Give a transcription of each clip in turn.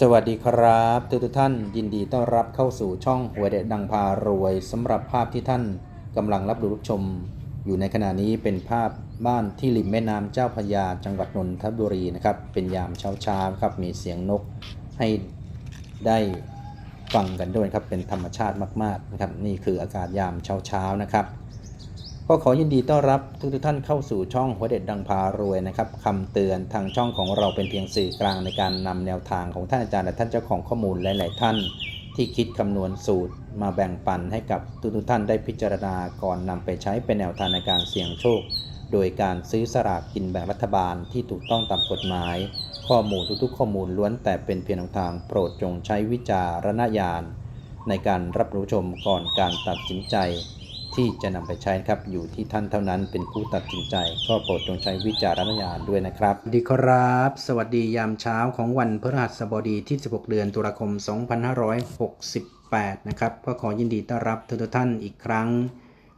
สวัสดีครับ ทุกทุกท่านยินดีต้อนรับเข้าสู่ช่องหวยเด็ดดังพารวยสำหรับภาพที่ท่านกำลังรับดูรับชม อยู่ในขณะนี้เป็นภาพบ้านที่ริมแม่น้ำเจ้าพยาจังหวัดนนทบุรีนะครับเป็นยามเช้าเช้าๆครับมีเสียงนกให้ได้ฟังกันด้วยครับเป็นธรรมชาติมากๆนะครับนี่คืออากาศยามเช้าเช้าๆนะครับ ก็ขอยินดีต้อนรับทุกทท่านเข้าสู่ช่องหัวเด็ดดังพารวยนะครับคำเตือนทางช่องของเราเป็นเพียงสื่อกลางในการนำแนวทางของท่านอาจารย์และท่านเจ้าของข้อมูลหลาย ๆ ท่าน ที่คิดคำนวณสูตรมาแบ่งปันให้กับทุกทท่านได้พิจารณาก่อนนำไปใช้เป็นแนวทางในการเสี่ยงโชค โดยการซื้อสลากกินแบ่งรัฐบาลที่ถูกต้องตามกฎหมาย ข้อมูลทุก ๆ ข้อมูลล้วนแต่เป็นเพียงทางโปรดจงใช้วิจารณญาณในการรับรู้ชมก่อนการตัดสินใจ ที่จะนำไปใช้ครับอยู่ที่ท่านเท่านั้นเป็นผู้ตัดสินใจ ก็โปรดจงใช้วิจารณญาณด้วยนะครับดีครับ สวัสดียามเช้าของวันพฤหัสบดีที่ 16 เดือนตุลาคม 2568 นะครับก็ขอยินดีต้อนรับทุกท่านอีกครั้ง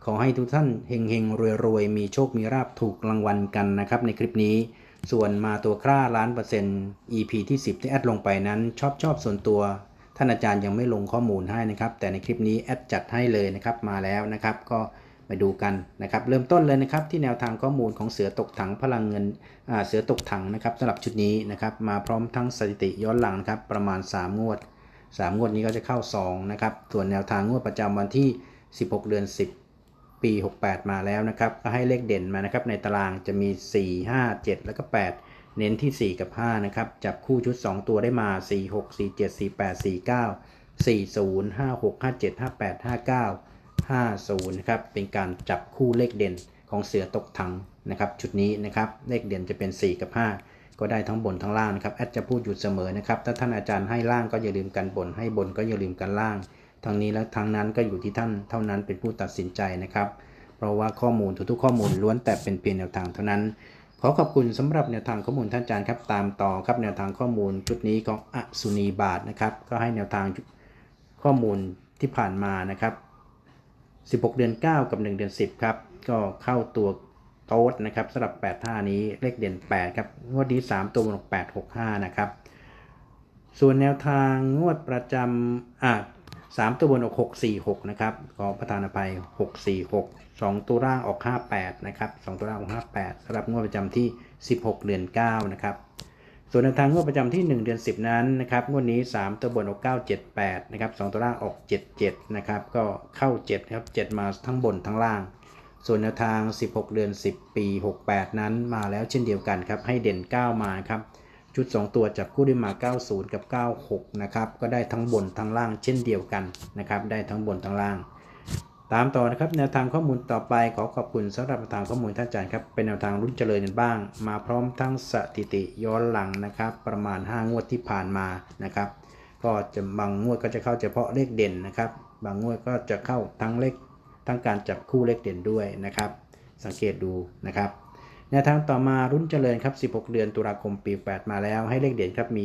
ขอให้ทุกท่านเฮงเฮงรวยรวยมีโชคมีราบถูกรางวัลกันนะครับในคลิปนี้ ส่วนมาตัวคร่าล้านเปอร์เซ็นต์ EP ที่ 10 ที่แอดลงไปนั้นชอบชอบส่วนตัว ท่านอาจารย์ยังไม่ลงข้อมูลให้นะครับ แต่ในคลิปนี้แอดจัดให้เลยนะครับมาแล้วนะครับ ก็มาดูกันนะครับ เริ่มต้นเลยนะครับที่แนวทางข้อมูลของเสือตกถังพลังเงินเสือตกถังนะครับสำหรับชุดนี้นะครับ มาพร้อมทั้งสถิติย้อนหลังนะครับ ประมาณ 3 งวด 3 งวดนี้ก็จะเข้า2นะครับส่วนแนวทางงวดประจำวันที่ 16 เดือน 10 ปี 68 มาแล้วนะครับ ก็ให้เลขเด่นมานะครับในตารางจะมี 4 5 7 แล้วก็ 8 เน้นที่ 4 กับ 5 นะครับ จับคู่ชุด 2 ตัวได้มา 4 6 4 7 4 8 4 9 4 0 5 6 5 7 5 8 5 9 50นะครับ เป็นการจับคู่เลขเด่นของเสือตกถังนะครับ ชุดนี้นะครับ เลขเด่นจะเป็น 4 กับ 5 ก็ได้ทั้งบนทั้งล่างนะครับ แอดจะพูดอยู่เสมอนะครับ ถ้าท่านอาจารย์ให้ล่างก็อย่าลืมกันบน ให้บนก็อย่าลืมกันล่าง ทั้งนี้และทั้งนั้นก็อยู่ที่ท่านเท่านั้นเป็นผู้ตัดสินใจนะครับ เพราะว่าข้อมูลทุกๆข้อมูลล้วนแต่เป็นเพียงแนวทางเท่านั้น อขอบคุณสำหรับแนวทางข้อมูลท่านอาจารย์ครับตามต่อครับแนวทางข้อมูลชุดนี้ของอสุนีบาทนะครับ ก็ให้แนวทางข้อมูลที่ผ่านมานะครับ 16 เดือน 9 กับ 1 เดือน 10 ครับ ก็เข้าตัวโต๊ดนะครับสำหรับ8ท่านี้เลขเด่น 8 ครับงวดนี้ 3 ตัวบน8 6 5 นะครับ ส่วนแนวทางงวดประจำอะสามตัวบนออก646 นะครับขอประธานอภัย 646 2 ตัวล่างออก 58 นะครับ 2 ตัวล่างออก 58สำหรับงวดประจำที่ 16 เดือน 9 นะครับ ส่วนแนวทางงวดประจำที่ 1 เดือน 10 นั้นนะครับ งวดนี้ 3 ตัวบนออก978 นะครับ 2 ตัวล่างออก 77 นะครับ ก็เข้า 7 ครับ 7 มาทั้งบนทั้งล่าง ส่วนแนวทาง 16 เดือน 10 ปี 68 นั้นมาแล้วเช่นเดียวกันครับ ให้เด่น 9 มาครับ ชุด 2 ตัวจับคู่ได้มา 90 กับ 96 นะครับ ก็ได้ทั้งบนทั้งล่างเช่นเดียวกันนะครับ ได้ทั้งบนทั้งล่าง ตามต่อนะครับแนวทางข้อมูลต่อไปขอขอบคุณสำหรับทางข้อมูลท่านอาจารย์ครับเป็นแนวทางรุ่นเจริญกันบ้าง มาพร้อมทั้งสถิติย้อนหลังนะครับ ประมาณ 5 งวดที่ผ่านมานะครับ ก็จะบางงวดก็จะเข้าเฉพาะเลขเด่นนะครับ บางงวดก็จะเข้าทั้งเลขทั้งการจับคู่เลขเด่นด้วยนะครับ สังเกตดูนะครับแนวทางต่อมารุ่นเจริญครับ 16 เดือนตุลาคมปี 8 มาแล้วให้เลขเด่นครับมี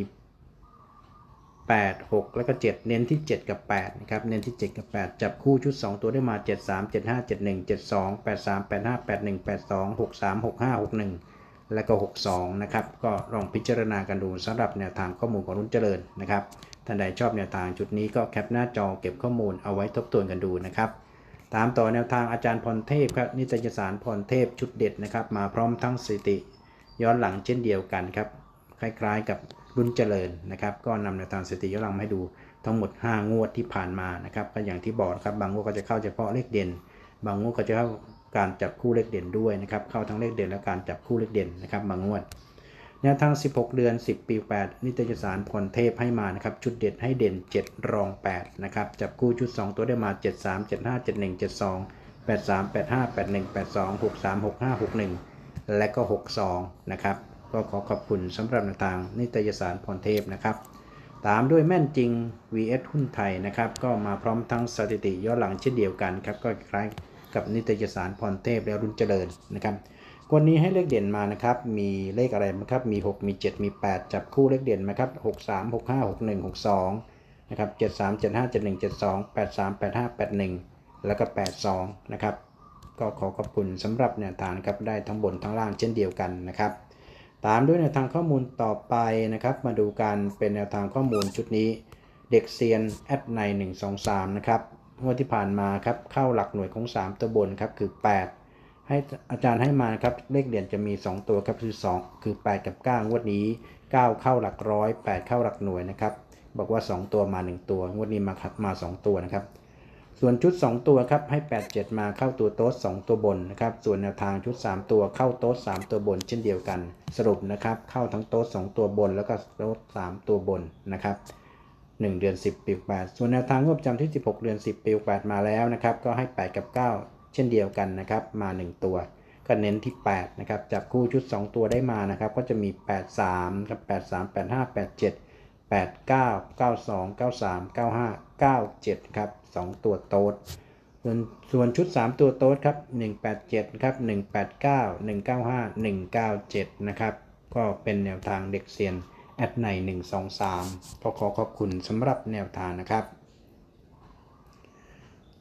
8 6 แล้วก็ 7 เน้นที่ 7 กับ8นะครับเน้นที่ 7 กับ 8 จับคู่ชุด 2 ตัวได้มา 7 3 7 5 7 1 7 2 8 3 8 5 8 1 8 2 6 3 6 5 6 1 แล้วก็ 62 นะครับ ก็ลองพิจารณากันดูสำหรับแนวทางข้อมูลของรุ่นเจริญนะครับท่านใดชอบแนวทางชุดนี้ก็แคปหน้าจอเก็บข้อมูลเอาไว้ทบทวนกันดูนะครับตามต่อแนวทางอาจารย์พรเทพครับนิตยสารพรเทพชุดเด็ดนะครับ มาพร้อมทั้งสติ ย้อนหลังเช่นเดียวกันครับ คล้ายๆกับ รุ่นเจริญนะครับก็นำแนวทางสติย้อนหลังมาให้ดูทั้งหมด 5 งวดที่ผ่านมานะครับก็อย่างที่บอกครับบางงวดก็จะเข้าเฉพาะเลขเด่น บางงวดก็จะเข้าการจับคู่เลขเด่นด้วยนะครับเข้าทั้งเลขเด่นและการจับคู่เลขเด่นนะครับบางงวดแนวทาง 16 เดือน 10 ปี 8 นิตยสารพรเทพให้มานะครับชุดเด็ดให้เด่น 7 รอง 8 นะครับ จับคู่ชุด 2 ตัวได้มา 7 3 7 5 7 1 7 2 8 3 8 5 8 1 8 2 6 3 6 5 6 1 และก็ 62 นะครับ ก็ขอขอบคุณสำหรับแนวทางนิตยสารพรเทพนะครับ ตามด้วยแม่นจริง vs หุ้นไทยนะครับ ก็มาพร้อมทั้งสถิติย้อนหลังเช่นเดียวกันครับ ก็คล้ายกับนิตยสารพรเทพและรุ่นเจริญนะครับวันนี้ให้เลขเด่นมานะครับ มีเลขอะไรบ้างครับ มี 6 มี 7 มี 8 จับคู่เลขเด่นมาครับ 6 3 6 5 6 1 6 2 นะครับ 7 3 7 5 7 1 7 2 8 3 8 5 8 1 แล้วก็ 8 2 นะครับ ก็ขอขอบคุณสำหรับแนวทางครับ ได้ทั้งบนทั้งล่างเช่นเดียวกันนะครับ ตามด้วยแนวทางข้อมูลต่อไปนะครับ มาดูกันเป็นแนวทางข้อมูลชุดนี้ เด็กเซียนแอดใน 1 2 3 นะครับงวดที่ผ่านมาครับเข้าหลักหน่วยของ 3 ตัวบนครับคือ 8 ให้อาจารย์ให้มานะครับเลขเด่นจะมี 2 ตัวครับคือ2คือ 8 กับ 9 งวดนี้ 9 เข้าหลักร้อย 8 เข้าหลักหน่วยนะครับบอกว่า 2 ตัวมา 1 ตัว งวดนี้มาครับมา 2 ตัวนะครับ ส่วนชุด 2 ตัวครับให้ 8 7 มาเข้าตัวโต๊ด2ตัวบนนะครับส่วนแนวทางชุด 3 ตัวเข้าโต๊ด3ตัวบนเช่นเดียวกัน สรุปนะครับเข้าทั้งโต๊ด2ตัวบน แล้วก็โต๊ด3ตัวบนนะครับ1เดือน 10 ปี8ส่วนแนวทางงวดประจำที่ 16 เดือน 10 ปี8มาแล้วนะครับก็ให้ 8 กับ 9 เช่นเดียวกันนะครับมา 1 ตัว ก็เน้นที่8นะครับจับคู่ชุด 2 ตัวได้มานะครับก็จะมี 83กับ83 85 87 89 92 93 95 97ครับ 2 ตัวโต๊ดส่วนส่วนชุด 3 ตัวโต๊ดครับ 187 ครับ 189 195 197 นะครับ ก็เป็นแนวทางเด็กเซียน แอดใน 123 ก็ขอขอบคุณสำหรับแนวทางนะครับ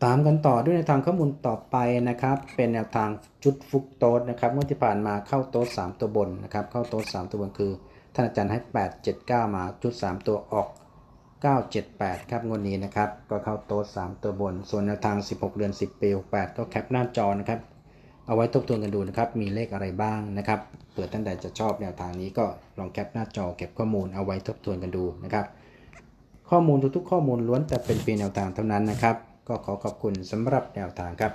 ตามกันต่อด้วยในวทางข้อมูลต่อไปนะครับ เป็นแนวทางจุดฟุกโต๊ดนะครับเมื่อที่ผ่านมาเข้าโต๊ด3ตัวบนนะครับ เข้าโต๊ด3ตัวบนคือท่านอาจารย์ให้ 8 7 9 มาจุด 3 ตัวออก 978 ครับงวดนี้นะครับ ก็เข้าโต๊ด3ตัวบน ส่วนแนวทาง 16 เดือน 10 ปี 68 ก็แคปหน้าจอนะครับ เอาไว้ทบทวนกันดูนะครับ มีเลขอะไรบ้างนะครับเผื่อท่านใดจะชอบแนวทางนี้ก็ลองแคปหน้าจอเก็บข้อมูลเอาไว้ทบทวนกันดูนะครับ ข้อมูลทุกๆ ข้อมูลล้วนแต่เป็นเพียงแนวทางเท่านั้นนะครับ ก็ขอขอบคุณสำหรับแนวทางครับ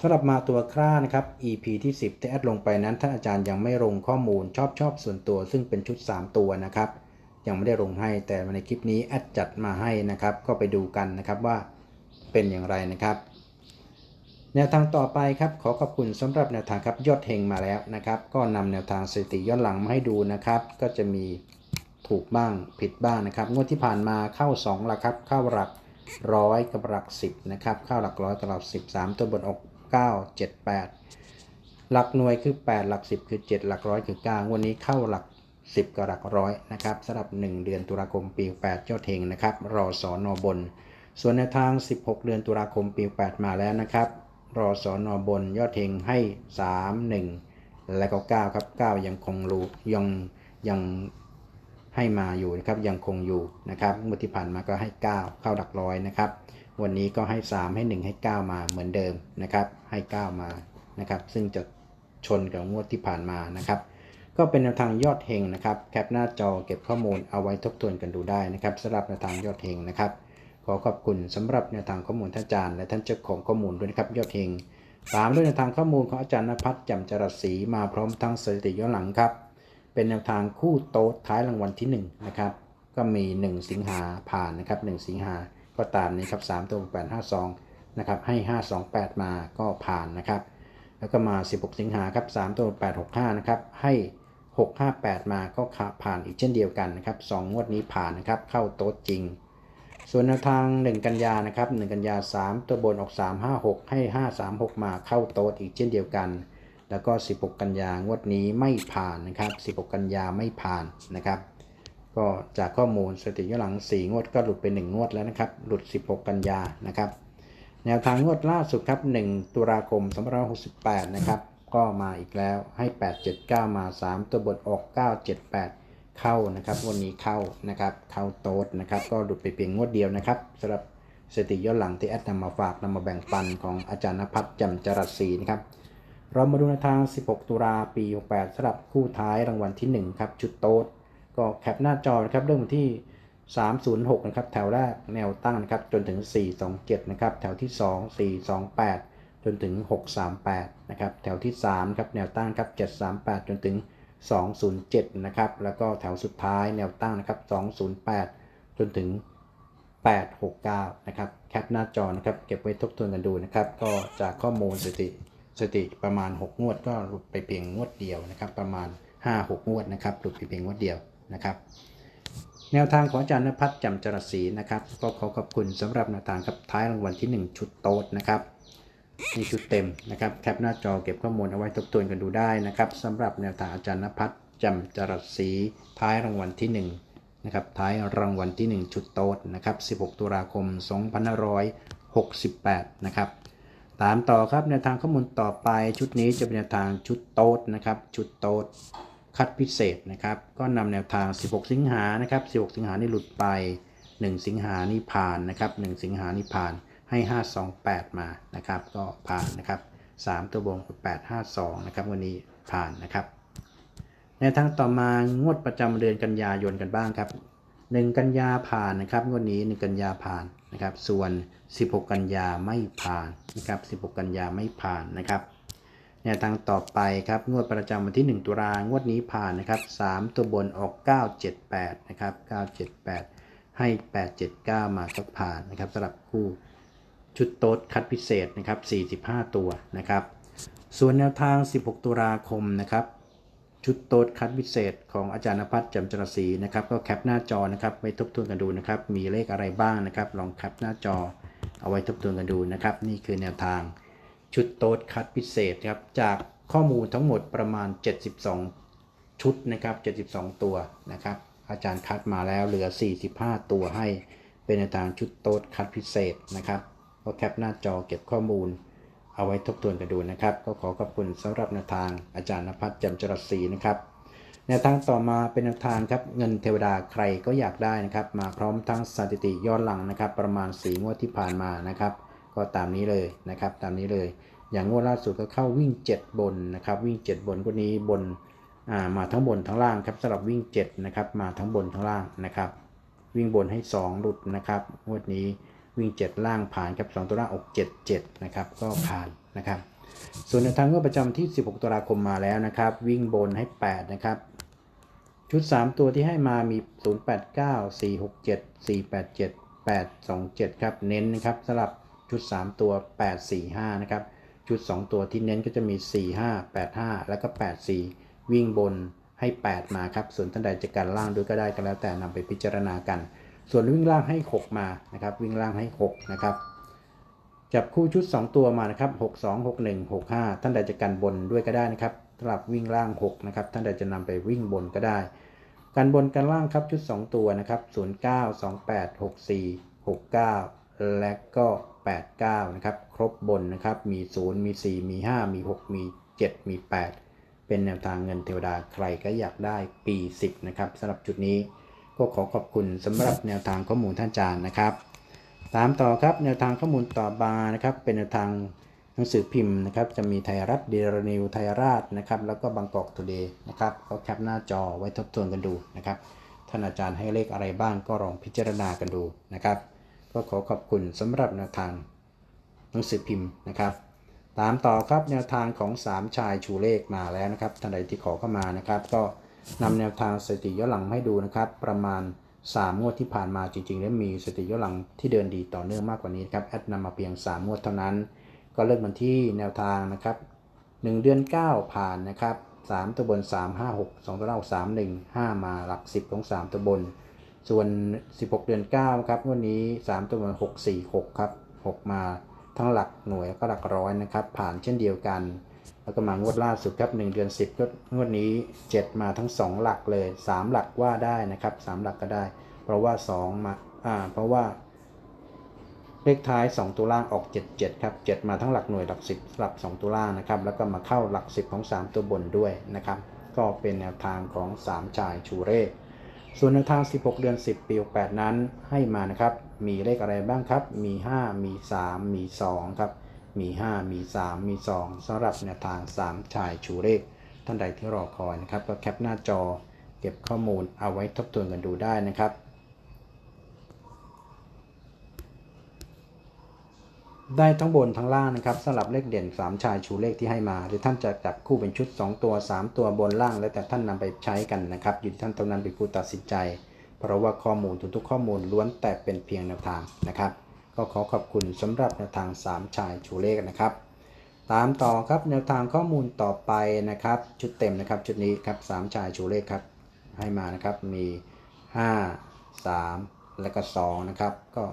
สำหรับมาตัวคร่านะครับ EP ที่ 10ที่แอดลงไปนั้นท่านอาจารย์ยังไม่ลงข้อมูลชอบชอบส่วนตัว ซึ่งเป็นชุด 3 ตัวนะครับ ยังไม่ได้ลงให้ แต่ในคลิปนี้แอดจัดมาให้นะครับ ก็ไปดูกันนะครับว่าเป็นอย่างไรนะครับ แนวทางต่อไปครับขอขอบคุณสำหรับแนวทางครับยอดเฮงมาแล้วนะครับ ก็นำแนวทางสถิติย้อนหลังมาให้ดูนะครับ ก็จะมีถูกบ้างผิดบ้างนะครับ งวดที่ผ่านมาเข้า2หลักครับเข้าหลักร้อยกับหลัก 10นะครับเข้าหลักร้อยกับหลัก13 ตัวบนออก 9 7 8 หลักหน่วยคือ 8 หลัก 10 คือ 7 หลักร้อยคือ9วันนี้เข้าหลัก 10 กับหลักร้อยนะครับสำหรับ 1 เดือนตุลาคมปี8ยอดเฮงนะครับรอสอนอบน ส่วนแนทาง 16 เดือนตุลาคมปี 8 มาแล้วนะครับรอสอนอบนยอดเฮงให้ 3 1 และก็9ครับ9ยังคงรูยังยังให้มาอยู่นะครับยังคงอยู่นะครับเมื่อที่ผ่านมาก็ให้ 9 เข้าหลักร้อยนะครับวันนี้ก็ให้ 3 ให้ 1 ให้ 9 มาเหมือนเดิมนะครับให้ 9 มานะครับซึ่งจะชนกับงวดที่ผ่านมานะครับ ก็เป็นแนวทางยอดเฮงนะครับแคปหน้าจอเก็บข้อมูลเอาไว้ทบทวนกันดูได้นะครับสำหรับแนวทางยอดเฮงนะครับ ขอขอบคุณสำหรับแนวทางข้อมูลท่านอาจารย์และท่านเจ้าของข้อมูลด้วยนะครับยอดเฮงตามด้วยแนวทางข้อมูลของอาจารย์นภัสจำจรัสศรีมาพร้อมทั้งสถิติย้อนหลังครับ เป็นแนวทางคู่โต๊ดท้ายรางวัลที่1นะครับก็มี 1 สิงหาผ่านนะครับ1สิงหาก็ตามนี้ครับ3ตัว8 5 2นะครับให้ 528 มาก็ผ่านนะครับ แล้วก็มา 16 สิงหาครับ3ตัว865นะครับให้ 658 มาก็ผ่านอีกเช่นเดียวกันนะครับ2งวดนี้ผ่านนะครับเข้าโต๊ดจริง ส่วนแนวทาง 1 กันยานะครับ1กันยา 3 ตัวบนออก 3 5 6 ให้ 5 3 6 มาเข้าโต๊ดอีกเช่นเดียวกัน แล้วก็ 16 กันยางวดนี้ไม่ผ่านนะครับ 16 กันยาไม่ผ่านนะครับ ก็จากข้อมูลสถิติย้อนหลัง 4 งวดก็หลุดไป 1 งวดแล้วนะครับ หลุด 16 กันยานะครับ แนวทางงวดล่าสุดครับ 1 ตุลาคม2568 นะครับ ก็มาอีกแล้วให้ 879 มา 3 ตัวบนออก 978 เข้านะครับวันนี้เข้านะครับเข้าโต๊ดนะครับก็หลุดไปเพียงงวดเดียวนะครับสำหรับสถิติย้อนหลังที่แอดนำมาฝากนำมาแบ่งปันของอาจารย์นภัสจำจรัสศรีนะครับเรามาดูในทาง 16 ตุลาปี 68สำหรับคู่ท้ายรางวัลที่ 1 ครับ ชุดโต๊ดก็แคปหน้าจอนะครับเริ่มที่ 306 นะครับ แถวแรกแนวตั้งนะครับ จนถึง 427 นะครับ แถวที่ 2 428 จนถึง 638 นะครับ แถวที่ 3 ครับ แนวตั้งครับ 738 จนถึง 207 นะครับ แล้วก็แถวสุดท้ายแนวตั้งนะครับ 208 จนถึง 869 นะครับ แคปหน้าจอนะครับ เก็บไว้ทบทวนกันดูนะครับ ก็จากข้อมูลสถิติสถิติประมาณ 6 งวดก็หลุดไปเพียงงวดเดียวนะครับ ประมาณ 5-6 งวดนะครับ หลุดไปเพียงงวดเดียวนะครับแนวทางของอาจารย์นภัสจำจรสศรีนะครับ ก็ขอขอบคุณสำหรับแนวทางครับท้ายรางวัลที่ 1 ชุดโต๊ดนะครับ นี่ชุดเต็มนะครับแคปหน้าจอเก็บข้อมูลเอาไว้ทบทวนกันดูได้นะครับสำหรับแนวทางอาจารย์นภัสจำจรัสศรีท้ายรางวัลที่ 1 นะครับ ท้ายรางวัลที่ 1 ชุดโต๊ดนะครับ 16 ตุลาคม 2568 นะครับ ตามต่อครับแนวทางข้อมูลต่อไปชุดนี้จะเป็นแนวทางชุดโต๊ดนะครับ ชุดโต๊ดคัดพิเศษนะครับ ก็นำแนวทาง 16 สิงหานะครับ 16 สิงหานี่หลุดไป 1 สิงหานี่ผ่านนะครับ 1 สิงหานี่ผ่าน ให้ 528 มานะครับ ก็ผ่านนะครับ 3 ตัวบงคือ852 นะครับ วันนี้ผ่านนะครับ ในทางต่อมางวดประจำเดือนกันยายนกันบ้างครับ 1 กันยาผ่านนะครับงวดนี้ 1 กันยาผ่านนะครับ ส่วน 16 กันยาไม่ผ่านนะครับ 16 กันยาไม่ผ่านนะครับแนวทางต่อไปครับงวดประจำวันที่ 1 ตุลางวดนี้ผ่านนะครับ 3 ตัวบนออก 978 นะครับ 978 ให้ 879 มาก็ผ่านนะครับสำหรับคู่ ชุดโต๊ดคัดพิเศษนะครับ 45 ตัวนะครับ ส่วนแนวทาง 16 ตุลาคมนะครับ ชุดโต๊ดคัดพิเศษของอาจารย์นภัสจำจรศรีนะครับ ก็แคปหน้าจอนะครับไปทบทวนกันดูนะครับ มีเลขอะไรบ้างนะครับ ลองแคปหน้าจอเอาไว้ทบทวนกันดูนะครับ นี่คือแนวทางชุดโต๊ดคัดพิเศษครับ จากข้อมูลทั้งหมดประมาณ 72 ชุดนะครับ 72 ตัวนะครับ อาจารย์คัดมาแล้วเหลือ 45 ตัวให้เป็นในวทางชุดโต๊ดคัดพิเศษนะครับ ก็แคปหน้าจอเก็บข้อมูล เอาไว้ทบทวนกันดูนะครับ ก็ขอขอบคุณสำหรับแนวทางอาจารย์นภัสจำจรศรีนะครับแนวทางต่อมาเป็นแนวทางครับเงินเทวดาใครก็อยากได้นะครับมาพร้อมทั้งสถิติย้อนหลังนะครับ ประมาณสีงวดที่ผ่านมานะครับ ก็ตามนี้เลยนะครับ ตามนี้เลย อย่างงวดล่าสุดก็เข้าวิ่ง 7 บนนะครับ วิ่ง 7 บนก็นี้บนมาทั้งบนทั้งล่างครับสำหรับวิ่ง7นะครับมาทั้งบนทั้งล่างนะครับ วิ่งบนให้ 2 หลุดนะครับงวดนี้ วิ่ง7ล่างผ่านครับ2ตัวล่างออก7 7นะครับก็ผ่านนะครับ ส่วนในวทางงวดประจำที่ 16ตุลาคมมาแล้วนะครับ วิ่งบนให้ 8 นะครับ ชุด 3 ตัวที่ให้มามี 089 467 487 827 ครับ เน้นนะครับสำหรับชุด 3 ตัว 845 นะครับ ชุด 2 ตัวที่เน้นก็จะมี 45 85 แล้วก็ 84 วิ่งบนให้ 8 มาครับ ส่วนท่านใดจะกันล่างด้วยก็ได้ก็แล้วแต่นำไปพิจารณากัน ส่วนวิ่งล่างให้ 6 มานะครับ วิ่งล่างให้ 6 นะครับ จับคู่ชุด 2 ตัวมานะครับ 62 61 65 ท่านใดจะกันบนด้วยก็ได้นะครับสำหรับวิ่งล่าง 6 นะครับ ท่านใดจะนำไปวิ่งบนก็ได้ กันบนกันล่างครับชุด 2 ตัวนะครับ 09 28 64 69 และก็ 89 นะครับ ครบบนนะครับ มี 0 มี 4 มี 5 มี 6 มี 7 มี 8 เป็นแนวทางเงินเทวดาใครก็อยากได้ปี 10 นะครับสำหรับจุดนี้ ก็ขอขอบคุณสำหรับแนวทางข้อมูลท่านอาจารย์นะครับ ตามต่อครับแนวทางข้อมูลต่อมานะครับ เป็นแนวทางหนังสือพิมพ์นะครับจะมีไทยรัฐเดลนิวไทยราชนะครับ แล้วก็บางกอกทูเดย์นะครับก็แคปหน้าจอไว้ทบทวนกันดูนะครับท่านอาจารย์ให้เลขอะไรบ้างก็ลองพิจารณากันดูนะครับ ก็ขอขอบคุณสำหรับแนวทางหนังสือพิมพ์นะครับ ตามต่อครับแนวทางของ 3 ชายชูเลขมาแล้วนะครับท่านใดที่ขอเข้ามานะครับ ก็ นำแนวทางสถิติย้อนหลังให้ดูนะครับ ประมาณ 3 งวดที่ผ่านมาจริงๆ แล้วมีสถิติย้อนหลังที่เดินดีต่อเนื่องมากกว่านี้ครับแอดนำมาเพียง 3 งวดเท่านั้น ก็เริ่มกันที่แนวทางนะครับ 1 เดือน 9 ผ่านนะครับ 3 ตัวบน 3 5 6 2 ตัวล่าง3 1 5 มาหลัก 10 ของ 3 ตัวบน ส่วน 16 เดือน 9 ครับงวันนี้ 3 ตัวบน 6 4 6 ครับ 6 มาทั้งหลักหน่วยแล้วก็หลักร้อยนะครับ ผ่านเช่นเดียวกัน แล้วก็มางวดล่าสุดครับ1เดือน10ก็งวดนี้ 7 มาทั้ง 2 หลักเลย 3 หลักว่าได้นะครับ 3 หลักก็ได้ เพราะว่า2มาอ่าเพราะว่า เลขท้าย 2 ตัวล่างออก 77ครับ7มาทั้งหลักหน่วยหลัก 10 หลัก 2 ตัวล่างนะครับ แล้วก็มาเข้าหลัก 10 ของ 3 ตัวบนด้วยนะครับ ก็เป็นแนวทางของ 3 ชายชูเร่ส่วนแนวทาง 16 เดือน 10 ปี 68 นั้นให้มานะครับ มีเลขอะไรบ้างครับ มี 5 มี 3 มี 2 ครับ มี 5 มี 3 มี 2สำหรับแนวทาง 3 ชายชูเลข ท่านใดที่รอคอยนะครับ ก็แคปหน้าจอเก็บข้อมูลเอาไว้ทบทวนกันดูได้นะครับ ได้ทั้งบนทั้งล่างนะครับสำหรับเลขเด่น 3 ชายชูเลขที่ให้มา หรือท่านจะจับคู่เป็นชุด 2 ตัว 3 ตัวบนล่าง แล้วแต่ท่านนำไปใช้กันนะครับอยู่ที่ท่านเท่านั้นเป็นผู้ตัดสินใจ เพราะว่าข้อมูลทุกๆข้อมูลล้วนแต่เป็นเพียงแนวทางนะครับ ก็ขอขอบคุณสำหรับแนวทาง 3 ชายชูเลขนะครับ ตามต่อครับแนวทางข้อมูลต่อไปนะครับ ชุดเต็มนะครับชุดนี้ครับ3ชายชูเลขครับให้มานะครับมี 5 3 และก็2นะครับก็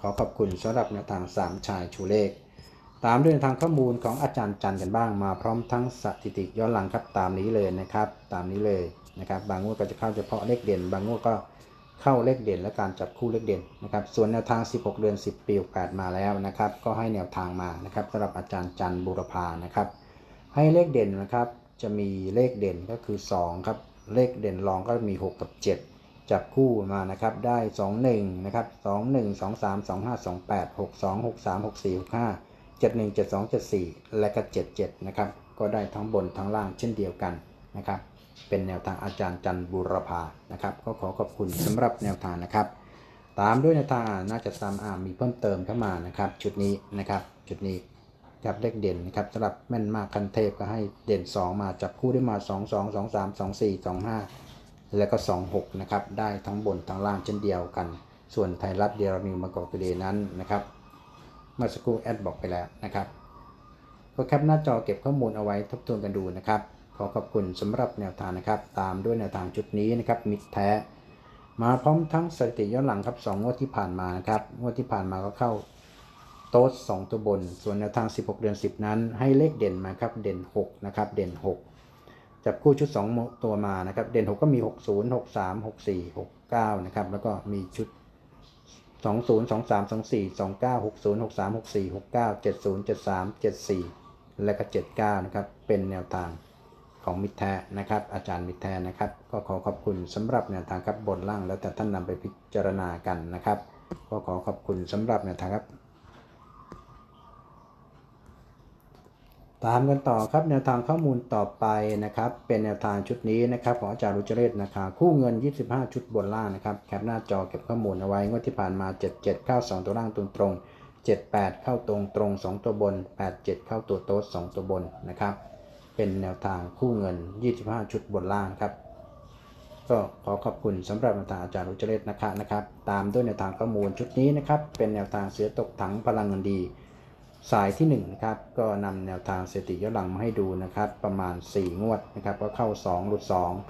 ขอขอบคุณสำหรับแนวทาง 3 ชายชูเลข ตามด้วยแนวทางข้อมูลของอาจารย์จันกันบ้างมาพร้อมทั้งสถิติย้อนหลังครับตามนี้เลยนะครับ ตามนี้เลยนะครับ บางงวดก็จะเข้าเฉพาะเลขเด่น บางงวดก็ เข้าเลขเด่นและการจับคู่เลขเด่นนะครับส่วนแนวทาง 16 เดือน 10 ปี 8 มาแล้วนะครับก็ให้แนวทางมานะครับสำหรับอาจารย์จันบูรพานะครับให้เลขเด่นนะครับจะมีเลขเด่นก็คือ2ครับเลขเด่นรองก็มี 6 กับ 7 จับคู่มานะครับได้ 2 1นะครับ2 1 2 3 2 5 2 8 6 2 6 3 6 4 6 5 7 1 7 2 7 4 และก็7 7นะครับก็ได้ทั้งบนทั้งล่างเช่นเดียวกันนะครับ เป็นแนวทางอาจารย์จันบุรพานะครับก็ขอขอบคุณสำหรับแนวทางนะครับ ตามด้วยแนวทางอ่าน่าจะตามอ่ามีเพิ่มเติมเข้ามานะครับ ชุดนี้นะครับชุดนี้ครับเลขเด่นนะครับสำหรับแม่นมากคันเทพก็ให้เด่น 2 มาจับคู่ได้มา 2 2 2 3 2 4 2 5 แล้วก็ 2 6นะครับได้ทั้งบนทั้งล่างเช่นเดียวกัน ส่วนไทยรัฐเดียร์นิวมากอกเดนั้นนะครับเมื่อสักครู่แอดบอกไปแล้วนะครับก็แคปหน้าจอเก็บข้อมูลเอาไว้ทบทวนกันดูนะครับ ขอขอบคุณสำหรับแนวทางนะครับ ตามด้วยแนวทางชุดนี้นะครับ มิดแท้ มาพร้อมทั้งสถิติย้อนหลังครับ 2 งวดที่ผ่านมานะครับ งวดที่ผ่านมาก็เข้าโต๊ด2ตัวบน ส่วนแนวทาง 16 เดือน 10 นั้น ให้เลขเด่นมาครับ เด่น 6 นะครับ เด่น 6 จับคู่ชุด 2 ตัวมานะครับ เด่น 6 ก็มี 60 63 64 69 นะครับ แล้วก็มีชุด 20 23 24 29 60 63 64 69 70 73 74 และก็ 79 นะครับ เป็นแนวทาง ของมิตรแท้นะครับ อาจารย์มิตรแท้นะครับ ก็ขอขอบคุณสำหรับแนวทางครับบนล่างแล้วแต่ท่านนำไปพิจารณากันนะครับ ก็ขอขอบคุณสำหรับแนวทางครับตามกันต่อครับแนวทางข้อมูลต่อไปนะครับ เป็นแนวทางชุดนี้นะครับของอาจารย์รุจเรศนะครับคู่เงิน 25 ชุดบนล่างนะครับแคปหน้าจอเก็บข้อมูลเอาไว้งวดที่ผ่านมา 77เข้า2ตัวล่างตรงตรง78 เข้าตรงตรง 2 ตัวบน 87 เข้าตัวโต๊ด2ตัวบนนะครับ เป็นแนวทางคู่เงิน 25 ชุดบนล่างครับ ก็ขอขอบคุณสำหรับแนวทางอาจารย์รุจเรศนะคะนะครับ ตามด้วยแนวทางข้อมูลชุดนี้นะครับ เป็นแนวทางเสือตกถังพลังเงินดี สายที่1นะครับ ก็นำแนวทางสถิติย้อนหลังมาให้ดูนะครับ ประมาณ 4 งวดนะครับ ก็เข้า 2 หลุด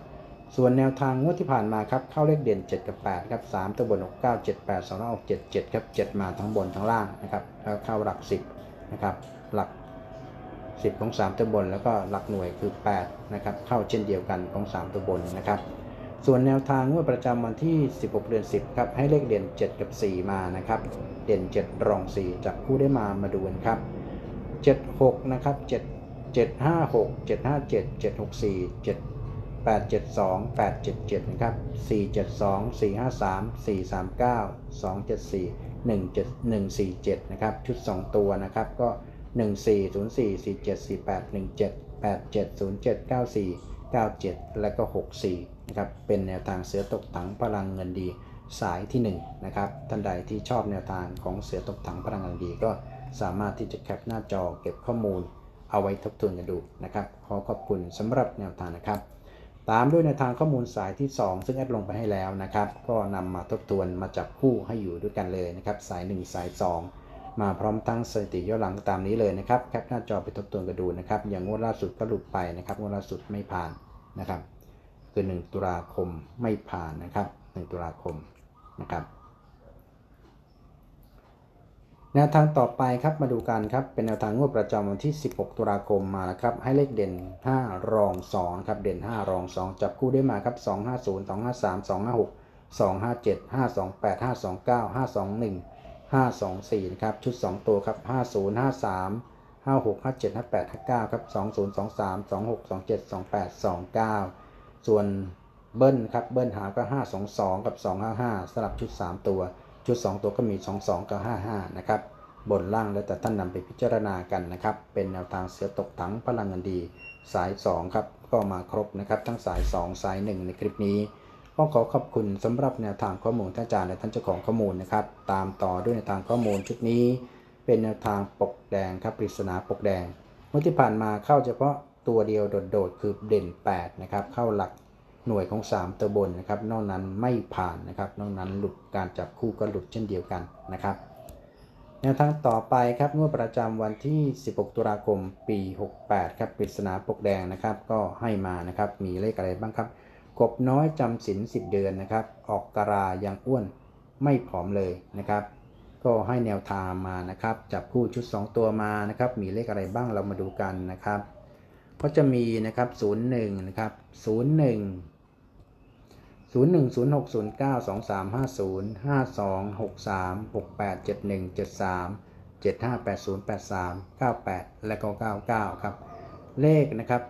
2 ส่วนแนวทางงวดที่ผ่านมาครับ เข้าเลขเด่น 7 กับ8ครับ3ตัวบนออก9 7 8 2ออก7 7ครับ7มาทั้งบนทั้งล่างนะครับ แล้วเข้าหลัก 10นะครับ หลัก 10 ของ 3ตัวบนแล้วก็หลักหน่วยคือ8นะครับเข้าเช่นเดียวกันของ3ตัวบนนะครับ ส่วนแนวทางงวดประจำวันที่ 16 เดือน 10 ครับ ให้เลขเด่น 7 กับ 4 มานะครับ เด่น 7 รอง 4 จับคู่ได้มามาดูกันครับ 76 นะครับ 7 756 757 764 7 872 877 นะครับ 472 453 439 274 17 147 นะครับ ชุด 2 ตัวนะครับ ก็ 1404 47 48 17 87 07 94 97 และก็ 64 นะครับ เป็นแนวทางเสือตกถังพลังเงินดีสายที่ 1 นะครับ ท่านใดที่ชอบแนวทางของเสือตกถังพลังเงินดีก็สามารถที่จะแคปหน้าจอเก็บข้อมูลเอาไว้ทบทวนกันดูนะครับ ขอขอบคุณสำหรับแนวทางนะครับ ตามด้วยแนวทางข้อมูลสายที่ 2 ซึ่งแอดลงไปให้แล้วนะครับ ก็นำมาทบทวนมาจับคู่ให้อยู่ด้วยกันเลยนะครับ สาย 1 สาย 2 มาพร้อมทั้งสถิติย้อนหลังตามนี้เลยนะครับแคปหน้าจอไปทบทวนกันดูนะครับ อย่างงวดล่าสุดก็หลุดไปนะครับงวดล่าสุดไม่ผ่านนะครับ คือ 1 ตุลาคมไม่ผ่านนะครับ 1 ตุลาคมนะครับแนวทางต่อไปครับมาดูกันครับเป็นแนวทางงวดประจำวันที่ 16 ตุลาคมมานะครับให้เลขเด่น 5 รอง2ครับเด่น 5 รอง 2 จับคู่ได้มาครับ 250 253 256 257 528 529 521 524 นะครับ ชุด 2 ตัวครับ 50 53 56 57 58 59 ครับ 20 23 26 27 28 29 ส่วนเบิ้ลครับ เบิ้ลหาก็ 522 กับ 255สลับชุด 3 ตัว ชุด 2 ตัวก็มี 22 กับ 55 นะครับ บนล่างแล้วแต่ท่านนำไปพิจารณากันนะครับ เป็นแนวทางเสือตกถังพลังเงินดี สาย 2 ครับ ก็มาครบนะครับ ทั้งสาย 2 สาย 1 ในคลิปนี้ ก็ขอขอบคุณสำหรับแนวทางข้อมูลท่านอาจารย์และท่านเจ้าของข้อมูลนะครับ ตามต่อด้วยแนวทางข้อมูลชุดนี้ เป็นแนวทางปกแดงครับปริศนาปกแดงเมื่อที่ผ่านมาเข้าเฉพาะตัวเดียวโดดๆคือเด่น 8 นะครับ เข้าหลักหน่วยของ 3 ตัวบนนะครับ นอกนั้นไม่ผ่านนะครับ นอกนั้นหลุดการจับคู่ก็หลุดเช่นเดียวกันนะครับแนวทางต่อไปครับงวดประจำวันที่ 16 ตุลาคม ปี 68 ครับปริศนาปกแดงนะครับ ก็ให้มานะครับ มีเลขอะไรบ้างครับ กบน้อยจำศีล10เดือนนะครับ ออกกรายังอ้วนไม่ผอมเลยนะครับ ก็ให้แนวทางมานะครับจับคู่ชุด 2 ตัวมานะครับ มีเลขอะไรบ้างเรามาดูกันนะครับ ก็จะมีนะครับ 01 นะครับ 01 0 1 0 6 0 9 2 3 5 0 5 2 6 3 6 8 7 1 7 3 7 5 8 0 8 3 9 8 และก็99 ครับ เลขนะครับ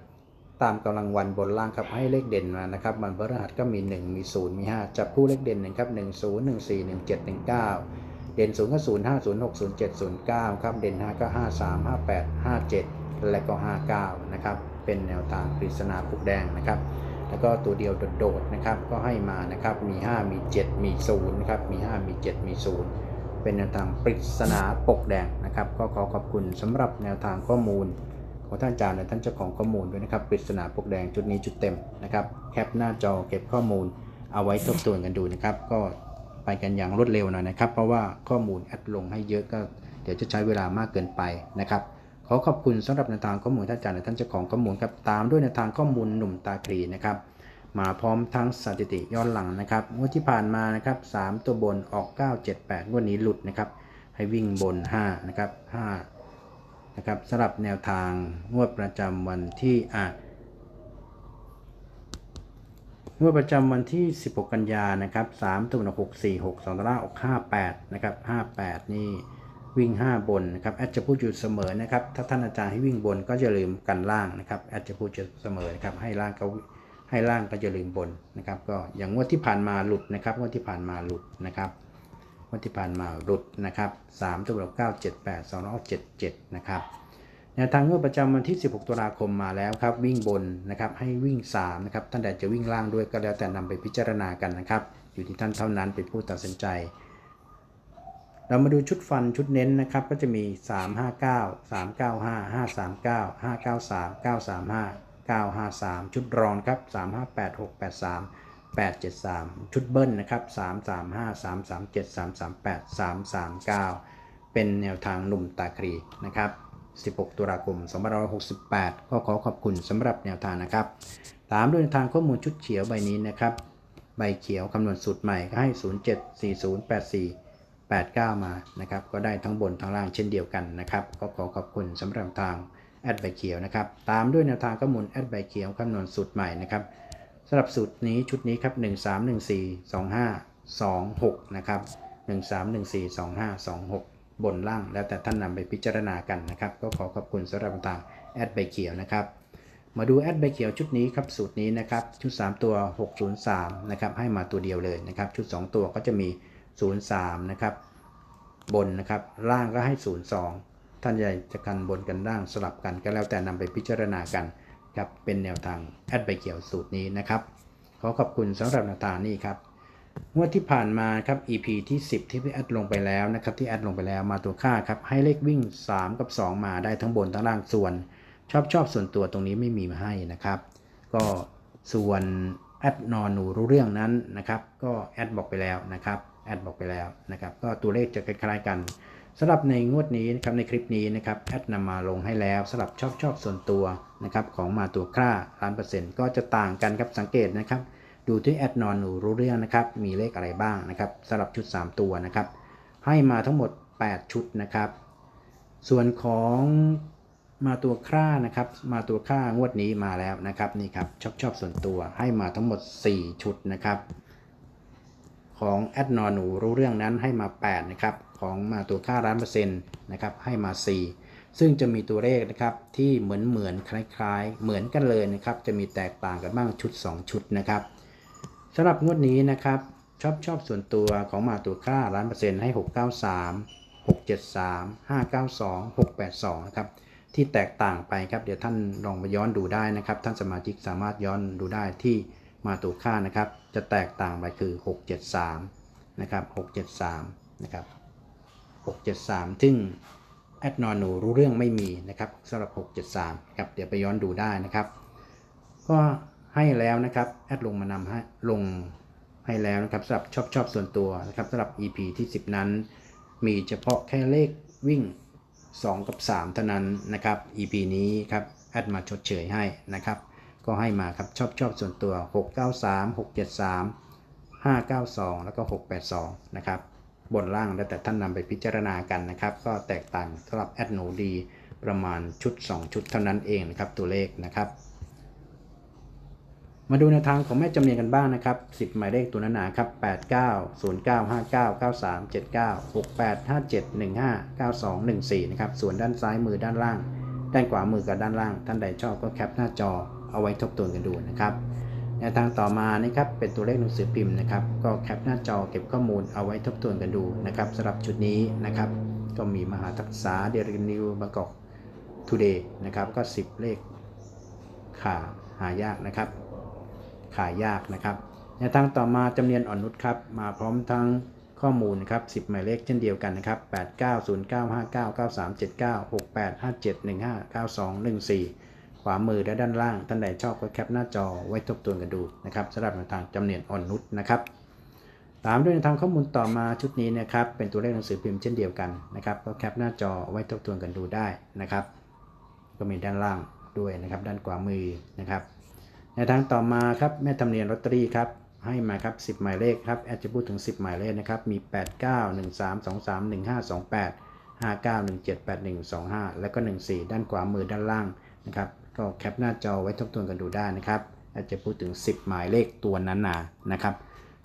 ตามกำลังวันบนล่างครับให้เลขเด่นมานะครับวันพฤหัสก็มี 1 มี 0 มี 5 จับคู่เลขเด่นหนึ่งครับ1 0 1 4 1 7 1 9เด่น0ก็0 5 0 6 0 7 0 9ครับเด่น5ก็5 3 5 8 5 7และก็59นะครับเป็นแนวทางปริศนาปุกแดงนะครับแล้วก็ตัวเดียวโดดๆนะครับก็ให้มานะครับมี 5 มี 7 มี0นะครับมี 5 มี 7 มี 0 เป็นแนวทางปริศนาปกแดงนะครับ ก็ขอขอบคุณสำหรับแนวทางข้อมูล ของท่านอาจารย์และท่านเจ้าของข้อมูลด้วยนะครับปริศนาปกแดงจุดนี้จุดเต็มนะครับแคปหน้าจอเก็บข้อมูลเอาไว้ทบทวนกันดูนะครับ ก็ไปกันอย่างรวดเร็วหน่อยนะครับ เพราะว่าข้อมูลแอดลงให้เยอะก็เดี๋ยวจะใช้เวลามากเกินไปนะครับขอขอบคุณสำหรับแนวทางข้อมูลท่านอาจารย์และท่านเจ้าของข้อมูลครับตามด้วยแนวทางข้อมูลหนุ่มตาคลีนะครับมาพร้อมทั้งสถิติย้อนหลังนะครับงวดที่ผ่านมานะครับ3ตัวบนออก 9 7 8งวดนี้หลุดนะครับให้วิ่งบน5นะครับ5 นะครับสำหรับแนวทางงวดประจำวันที่อะงวดประจำวันที่ 16 กันยานะครับ3ตัว6 4 6 2ตารางออก58นะครับ58 นี่วิ่ง 5 บนนะครับแอดจะพูดอยู่เสมอนะครับ ถ้าท่านอาจารย์ให้วิ่งบนก็จะลืมกันล่างนะครับแอดจะพูดอยู่เสมอนะครับให้ล่างก็ให้ล่างก็จะลืมบนนะครับ ก็อย่างงวดที่ผ่านมาหลุดนะครับงวดที่ผ่านมาหลุดนะครับ วันที่ผ่านมาหลุดนะครับ3ตัว9 7 8 2 6 7 7นะครับแนวทางงวดประจำวันที่ 16 ตุลาคมมาแล้วครับวิ่งบนนะครับให้วิ่ง3นะครับท่านใดจะวิ่งล่างด้วยก็แล้วแต่นำไปพิจารณากันนะครับ อยู่ที่ท่านเท่านั้นเป็นผู้ตัดสินใจ เรามาดูชุดฟันชุดเน้นนะครับก็จะมี 3 5 9 3 9 5 5 3 9 5 9 3 9 3 5 9 5 3 ชุดรองครับ 3 5 8 6 8 3 873 ชุดเบิ้ลนะครับ 335 337 338 339 เป็นแนวทางหนุ่มตาครีนะครับ 16 ตุลาคม 2568 ก็ขอขอบคุณสำหรับแนวทางนะครับ ตามด้วยแนวทางข้อมูลชุดเขียวใบนี้นะครับ ใบเขียวคำนวณสูตรใหม่ก็ให้ 074084 89 มานะครับ ก็ได้ทั้งบนทั้งล่างเช่นเดียวกันนะครับ ก็ขอขอบคุณสำหรับทางแอดใบเขียวนะครับ ตามด้วยแนวทางข้อมูลแอดใบเขียวคำนวณสูตรใหม่นะครับำหรับสูตรนี้ชุดนี้ครับ 1 3 1 4 2 5 2 6 นะครับ 1 3 1 4 2 5 2 6 บนล่าง แล้วแต่ท่านนำไปพิจารณากันนะครับ ก็ขอขอบคุณสำหรับทางแอดใบเขียวนะครับ มาดูแอดใบเขียวชุดนี้ครับ สูตรนี้นะครับ ชุด 3 ตัว 603 นะครับ ให้มาตัวเดียวเลยนะครับ ชุด 2 ตัวก็จะมี 03 นะครับ บนนะครับ ล่างก็ให้ 02 ท่านใหญ่จะกันบนกันล่างสลับกันก็แล้วแต่นำไปพิจารณากัน ครับเป็นแนวทางแอดใบเขียวสูตรนี้นะครับ ขอขอบคุณสำหรับแนวทางนี้ครับงวดที่ผ่านมาครับ EP ที่ 10 ที่พี่แอดลงไปแล้วนะครับที่แอดลงไปแล้วมาตัวค่าครับให้เลขวิ่ง 3 กับ 2 มาได้ทั้งบนทั้งล่างส่วน ชอบชอบส่วนตัวตรงนี้ไม่มีมาให้นะครับ ก็ส่วนแอดนอนหนูรู้เรื่องนั้นนะครับ ก็แอดบอกไปแล้วนะครับแอดบอกไปแล้วนะครับ ก็ตัวเลขจะคล้ายๆกันสำหรับในงวดนี้นะครับในคลิปนี้นะครับแอดนำมาลงให้แล้วสำหรับชอบชอบส่วนตัว นะครับของมาตัวค่าล้านเปอร์เซ็นต์ก็จะต่างกันครับสังเกตนะครับ ดูที่แอดนอนหนูรู้เรื่องนะครับมีเลขอะไรบ้างนะครับสำหรับชุด 3 ตัวนะครับ ให้มาทั้งหมด 8 ชุดนะครับ ส่วนของมาตัวค่านะครับ มาตัวค่างวดนี้มาแล้วนะครับนี่ครับชอบชอบส่วนตัวให้มาทั้งหมด 4 ชุดนะครับ ของแอดนอนหนูรู้เรื่องนั้นให้มา 8 นะครับ ของมาตัวค่าร้านเปอร์เซ็นต์นะครับให้มา 4 ซึ่งจะมีตัวเลขนะครับที่เหมือนเหมือนคล้าย ๆ เหมือนกันเลยนะครับจะมีแตกต่างกันบ้างชุด 2 ชุดนะครับสำหรับงวดนี้นะครับชอบชอบส่วนตัวของมาตัวค่าร้านเปอร์เซ็นต์ให้ 693 673 592 682นะครับที่แตกต่างไปครับเดี๋ยวท่านลองมาย้อนดูได้นะครับ ท่านสมาชิกสามารถย้อนดูได้ที่มาตัวค่านะครับ จะแตกต่างไปคือ 673นะครับ673นะครับ673 ซึ่ง แอดนอนหนูรู้เรื่องไม่มีนะครับสำหรับ 673ครับเดี๋ยวไปย้อนดูได้นะครับ ก็ให้แล้วนะครับแอดลงมานำให้ลงให้แล้วนะครับสำหรับชอบชอบส่วนตัวนะครับสำหรับ EP ที่ 10 นั้น มีเฉพาะแค่เลขวิ่ง 2 กับ 3 เท่านั้นนะครับ EP นี้ครับแอดมาชดเชยให้นะครับ ก็ให้มาครับชอบชอบส่วนตัว 693 673 592 แล้วก็ 682 นะครับ บนล่างแล้วแต่ท่านนำไปพิจารณากันนะครับ ก็แตกต่างสำหรับแอดหนูดีประมาณชุด 2 ชุดเท่านั้นเองนะครับตัวเลขนะครับ มาดูแนวทางของแม่จำเนียนกันบ้างนะครับ 10 หมายเลขตัวหนาๆครับ 89 09 59 93 79 68 57 15 92 14 นะครับ ส่วนด้านซ้ายมือด้านล่าง ด้านขวามือกับด้านล่าง ท่านใดชอบก็แคปหน้าจอเอาไว้ทบทวนกันดูนะครับ นวทางต่อมานะครับเป็นตัวเลขหนังสือพิมพ์นะครับ ก็แคปหน้าจอเก็บข้อมูลเอาไว้ทบทวนกันดูนะครับสำหรับชุดนี้นะครับ ก็มีมหาทักษะเดรินิวบางกอกทูเดย์นะครับก็ 10 เลขขาหายากนะครับ ขายยากนะครับแนวทางต่อมาจำเนียนอ่อนนุชครับ มาพร้อมทั้งข้อมูลนะครับ 10 หมายเลขเช่นเดียวกันนะครับ 89095993796857159214 ขวามือและด้านล่างท่านใดชอบก็แคปหน้าจอไว้ทบทวนกันดูนะครับสำหรับแนวทางจำเนียนอ่อนนุชนะครับตามด้วยแนวทางข้อมูลต่อมาชุดนี้นะครับเป็นตัวเลขหนังสือพิมพ์เช่นเดียวกันนะครับก็แคปหน้าจอไว้ทบทวนกันดูได้นะครับก็มีด้านล่างด้วยนะครับด้านขวามือนะครับในทางต่อมาครับแม่ทำเนียนลอตเตอรี่ครับให้มาครับ10 หมายเลขครับแอดจะพูดถึง 10 หมายเลขนะครับมี 8 9 1 3 2 3 1 5 2 8 5 9 1 7 8 1 2 5 แล้วก็ 14 ด้านขวามือด้านล่างนะครับ ก็แคปหน้าจอไว้ทบทวนกันดูได้นะครับอดจจะพูดถึง 10 หมายเลขตัวนั้นนานะครับ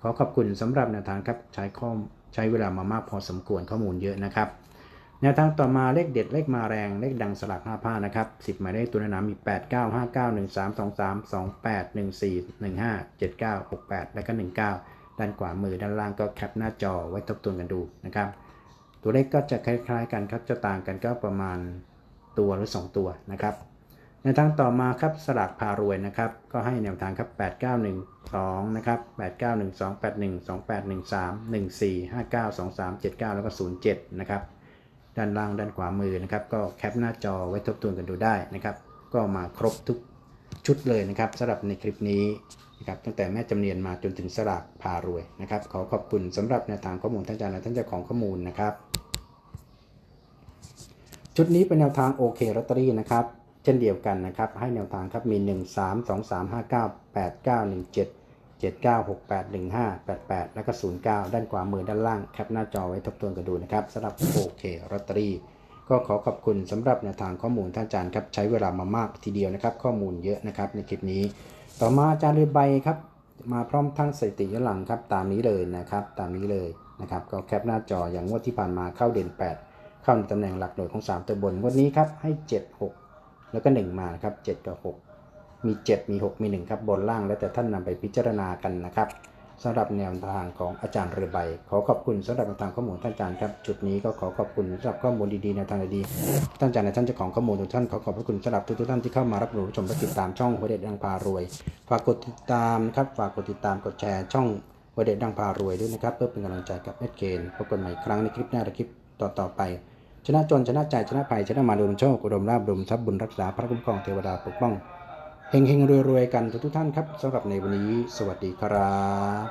ขอขอบคุณสำหรับแนวทางครับใช้ข้อใช้เวลามามากพอสมควรข้อมูลเยอะนะครับแนวทางต่อมาเลขเด็ดเลขมาแรงเลขดังสลัก5ผ้านะครับ10 หมายเลขตัวหนามี 8 9 5 9 1 3 2 3 2 8 1 4 1 5 7 9 6 8 และก็ 19 ด้านขวามือด้านล่างก็แคปหน้าจอไว้ทบทวนกันดูนะครับ ตัวเลขก็จะคล้ายๆกันครับจะต่างกันก็ประมาณตัวหรือ 2 ตัวนะครับ แนวทางต่อมาครับสลากพารวยนะครับ ก็ให้แนวทางครับ 8912 นะครับ 8912 81 2813 14 59 23 79 แล้วก็ 07 นะครับ ด้านล่างด้านขวามือนะครับ ก็แคปหน้าจอไว้ทบทวนกันดูได้นะครับ ก็มาครบทุกชุดเลยนะครับสำหรับในคลิปนี้นะครับตั้งแต่แม่จำเนียนมาจนถึงสลากพารวยนะครับ ขอขอบคุณสำหรับแนวทางข้อมูลท่านอาจารย์และท่านเจ้าของข้อมูลนะครับ ชุดนี้เป็นแนวทางโอเคลอตเตอรี่นะครับ ช่นเดียวกันนะครับ ให้แนวทางครับมี 1 3 2 3 5 9 8 9 1 7 7 9 6 8 1 5 8 8 แล้วก็ 09 ด้านขวามือด้านล่างแคปหน้าจอไว้ทบทวนกันดูนะครับสำหรับโอเคลอตเตอรี่ก็ขอขอบคุณสำหรับแนวทางข้อมูลท่านอาจารย์ครับใช้เวลามามากทีเดียวนะครับ ข้อมูลเยอะนะครับในคลิปนี้ ต่อมาอาจารย์เรือใบครับ มาพร้อมทั้งสถิติย้อนหลังครับตามนี้เลยนะครับ ตามนี้เลยนะครับ ก็แคปหน้าจออย่างงวดที่ผ่านมาเข้าเด่น 8 เข้าในตำแหน่งหลักหน่วยของ 3 ตัวบนงวดนี้ครับให้ 7 6 แล้วก็ 1 มานะครับ7กับ 6 มี 7 มี 6 มี 1 ครับบนล่าง แล้วแต่ท่านนำไปพิจารณากันนะครับสำหรับแนวทางของอาจารย์เรือใบ ขอขอบคุณสำหรับแนวทางข้อมูลท่านอาจารย์ครับ จุดนี้ก็ขอขอบคุณสำหรับข้อมูลดีๆแนวทางดีๆท่านอาจารย์และท่านเจ้าของข้อมูลทุกท่านขอขอบพระคุณสำหรับทุกๆท่านที่เข้ามารับรู้ชมและติดตามช่องหัวเด็ดดังพารวย ฝากกดติดตามนะครับ ฝากกดติดตามกดแชร์ช่องหัวเด็ดดังพารวยด้วยนะครับ เพื่อเป็นกำลังใจกับเอสเกนพบกันใหม่ครั้งในคลิปหน้าและคลิปต่อๆไป ชนะจนชนะใจชนะภัยชนะมาดุลโชคอุดมราบดุมทรัพย์บุญรักษาพระคุ้มครองเทวดาปกป้องเฮงเฮงรวยรวยกันทุกท่านครับสำหรับในวันนี้ สวัสดีครับ